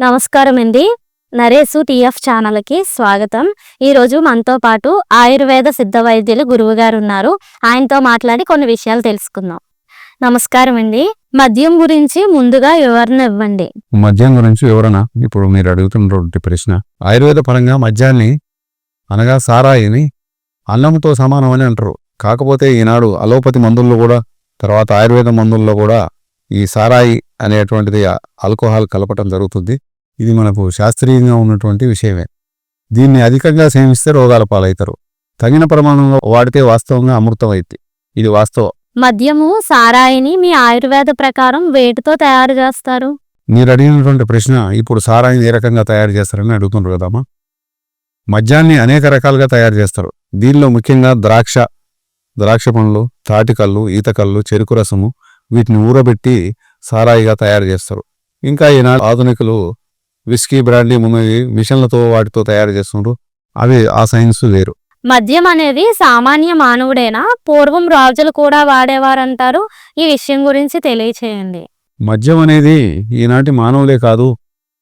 నమస్కారం అండి నరేసు టీఎఫ్ ఛానల్కి స్వాగతం. ఈరోజు మనతో పాటు ఆయుర్వేద సిద్ధ వైద్యులు గురువు గారు ఉన్నారు ఆయనతో మాట్లాడి కొన్ని విషయాలు తెలుసుకుందాం. నమస్కారం అండి మద్యం గురించి ముందుగా వివరణ ఇవ్వండి. మద్యం గురించి వివరణ? ఇప్పుడు మీరు అడుగుతున్నటువంటి ప్రశ్న. ఆయుర్వేద పరంగా మద్యాన్ని అనగా సారాయిని అన్నంతో సమానమని అంటారు. కాకపోతే ఈనాడు అలోపతి మందుల్లో కూడా తర్వాత ఆయుర్వేద మందుల్లో కూడా ఈ సారాయి అనేటువంటిది ఆల్కహాల్ కలపటం జరుగుతుంది. ఇది మనకు శాస్త్రీయంగా ఉన్నటువంటి విషయమే. దీన్ని అధికంగా సేవిస్తే రోగాల పాలవుతారు. తగిన ప్రమాణంలో వాడితే వాస్తవంగా అమృతం అయింది ఇది వాస్తవం. మద్యము సారాయిని మీ ఆయుర్వేద ప్రకారం వేటితో తయారు చేస్తారు? మీరు అడిగినటువంటి ప్రశ్న ఇప్పుడు సారాయిని ఏ రకంగా తయారు చేస్తారని అడుగుతున్నారు కదమ్మా. మద్యాన్ని అనేక రకాలుగా తయారు చేస్తారు. దీనిలో ముఖ్యంగా ద్రాక్ష ద్రాక్ష పండ్లు తాటికల్లు ఈతకల్లు చెరుకు రసము వీటిని ఊరబెట్టి సారాయిగా తయారు చేస్తారు. ఇంకా ఈనాడు ఆధునికులు విస్కీ బ్రాండీ మున్నవి మిషన్లతో వాటితో తయారు చేస్తున్నారు అవి ఆ సైన్స్ వేరు. మద్యం అనేది సామాన్య మానవుడేనా? పూర్వం రాజులు కూడా వాడేవారంటారు? ఈ విషయం గురించి తెలియచేయండి. మద్యం అనేది ఈనాటి మానవులే కాదు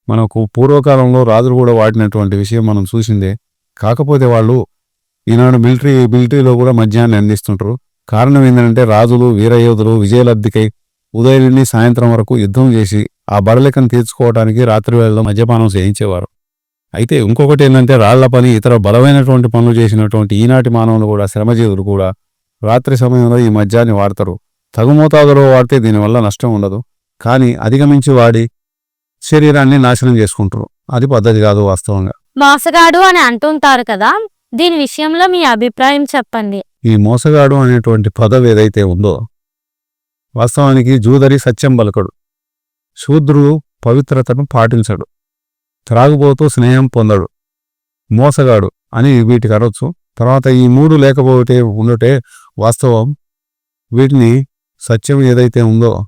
మనకు పూర్వకాలంలో రాజులు కూడా వాడినటువంటి విషయం మనం చూసిందే. కాకపోతే వాళ్ళు ఈనాడు మిలిటరీ మిలిటరీలో కూడా మద్యాన్ని అందిస్తుంటారు కారణం ఏంటంటే రాజులు వీరయోధులు విజయలబ్ధికై ఉదయం నుండి సాయంత్రం వరకు యుద్ధం చేసి ఆ బడలికను తీర్చుకోవడానికి రాత్రి వేళలో మద్యపానం చేయించేవారు. అయితే ఇంకొకటి ఏంటంటే రాళ్ళ పని ఇతర బలమైనటువంటి పనులు చేసినటువంటి ఈనాటి మానవులు కూడా శ్రమజీవులు కూడా రాత్రి సమయంలో ఈ మద్యాన్ని వాడతారు. తగు మోతాదులో వాడితే దీనివల్ల నష్టం ఉండదు. కానీ అధిగమించి వాడి శరీరాన్ని నాశనం చేసుకుంటారు. అది పద్ధతి కాదు వాస్తవంగా. మోసగాడు అని అంటుంటారు కదా దీని విషయంలో మీ అభిప్రాయం చెప్పండి. ఈ మోసగాడు అనేటువంటి పదవి ఏదైతే ఉందో వాస్తవానికి జూదరి సత్యం పలకడు. శూద్రుడు పవిత్రతను పాటించడు. త్రాగుబోతూ స్నేహం పొందడు. మోసగాడు అని వీటికి అనొచ్చు. తర్వాత ఈ మూడు లేకపోతే ఉండటే వాస్తవం. వీటిని సత్యం ఏదైతే ఉందో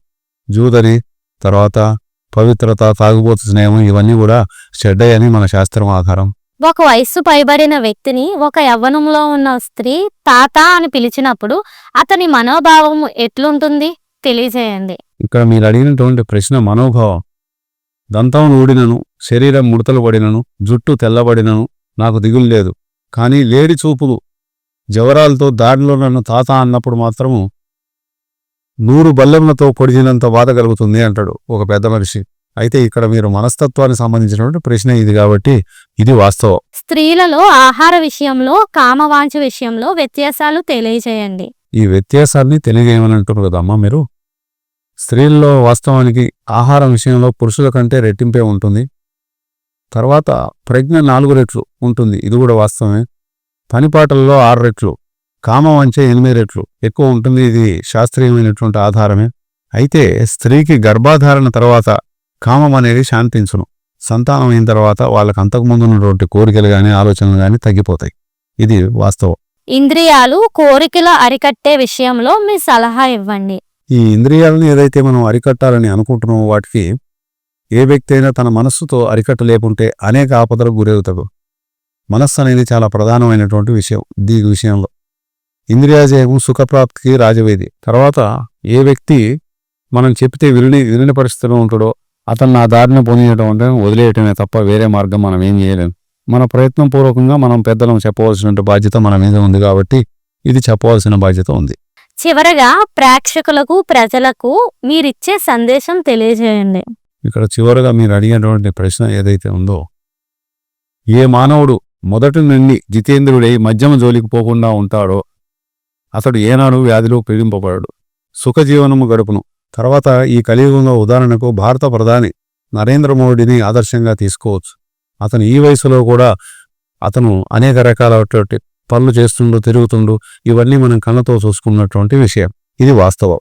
జూదరి తర్వాత పవిత్రత తాగుబోతు స్నేహం ఇవన్నీ కూడా చెడ్డయని మన శాస్త్రం ఆధారం. ఒక వయస్సు పైబడిన వ్యక్తిని ఒక యవ్వనంలో ఉన్న స్త్రీ తాత అని పిలిచినప్పుడు అతని మనోభావం ఎట్లుంటుంది? తెలియజేయండి. ఇక్కడ మీరు అడిగినటువంటి ప్రశ్న మనోభావం. దంతం ఊడినను శరీరం ముడతలు పడినను జుట్టు తెల్లబడినను నాకు దిగులు లేదు. కానీ లేడి చూపులు జవరాలతో దారిలో నన్ను తాత అన్నప్పుడు మాత్రము నూరు బల్లెంలతో పొడిచినంత బాధ కలుగుతుంది అంటాడు ఒక పెద్ద మనిషి. అయితే ఇక్కడ మీరు మనస్తత్వానికి సంబంధించినటువంటి ప్రశ్న ఇది కాబట్టి ఇది వాస్తవం. స్త్రీలలో ఆహార విషయంలో కామవాంఛ విషయంలో వ్యత్యాసాలు తెలియజేయండి. ఈ వ్యత్యాసాన్ని తెలియజేయమని అంటున్నారు కదమ్మా మీరు? స్త్రీల్లో వాస్తవానికి ఆహారం విషయంలో పురుషుల కంటే రెట్టింపే ఉంటుంది. తర్వాత ప్రజ్ఞ నాలుగు రెట్లు ఉంటుంది. ఇది కూడా వాస్తవమే. పనిపాటల్లో ఆరు రెట్లు కామవంచే ఎనిమిది రెట్లు ఎక్కువ ఉంటుంది. ఇది శాస్త్రీయమైనటువంటి ఆధారమే. అయితే స్త్రీకి గర్భాధారణ తర్వాత కామం అనేది శాంతించును. సంతానం అయిన తర్వాత వాళ్ళకి అంతకుముందు ఉన్నటువంటి కోరికలు కానీ ఆలోచనలు కానీ తగ్గిపోతాయి. ఇది వాస్తవం. ఇంద్రియాలు కోరికల అరికట్టే విషయంలో మీ సలహా ఇవ్వండి. ఈ ఇంద్రియాలను ఏదైతే మనం అరికట్టాలని అనుకుంటున్నామో వాటికి ఏ వ్యక్తి అయినా తన మనస్సుతో అరికట్టలేకుంటే అనేక ఆపదలకు గురవుతాడు. మనస్సు అనేది చాలా ప్రధానమైనటువంటి విషయం దీని విషయంలో. ఇంద్రియాజయము సుఖప్రాప్తికి రాజవేది. తర్వాత ఏ వ్యక్తి మనం చెప్తే విని విని పరిస్థితిలో ఉంటాడో అతను నా దారిని పొందించడం అంటే వదిలేయటమే తప్ప వేరే మార్గం మనం ఏం చేయలేము మన ప్రయత్నం పూర్వకంగా మనం పెద్దలను చెప్పవలసిన బాధ్యత మన మీద ఉంది కాబట్టి ఇది చెప్పవలసిన బాధ్యత ఉంది. చివరగా ప్రేక్షకులకు ప్రజలకు మీరిచ్చే సందేశం తెలియజేయండి. ఇక్కడ చివరగా మీరు అడిగినటువంటి ప్రశ్న ఏదైతే ఉందో ఏ మానవుడు మొదటి నుండి జితేంద్రుడై మధ్యమ జోలికి పోకుండా ఉంటాడో అతడు ఏనాడు వ్యాధిలో పీడింపబడడు. సుఖజీవనము గడుపును. తర్వాత ఈ కలియుగంలో ఉదాహరణకు భారత ప్రధాని నరేంద్ర మోడీని ఆదర్శంగా తీసుకోవచ్చు. అతను ఈ వయసులో కూడా అతను అనేక రకాలటువంటి పనులు చేస్తుండు తిరుగుతుండు ఇవన్నీ మనం కళ్ళతో చూసుకున్నటువంటి విషయం. ఇది వాస్తవం.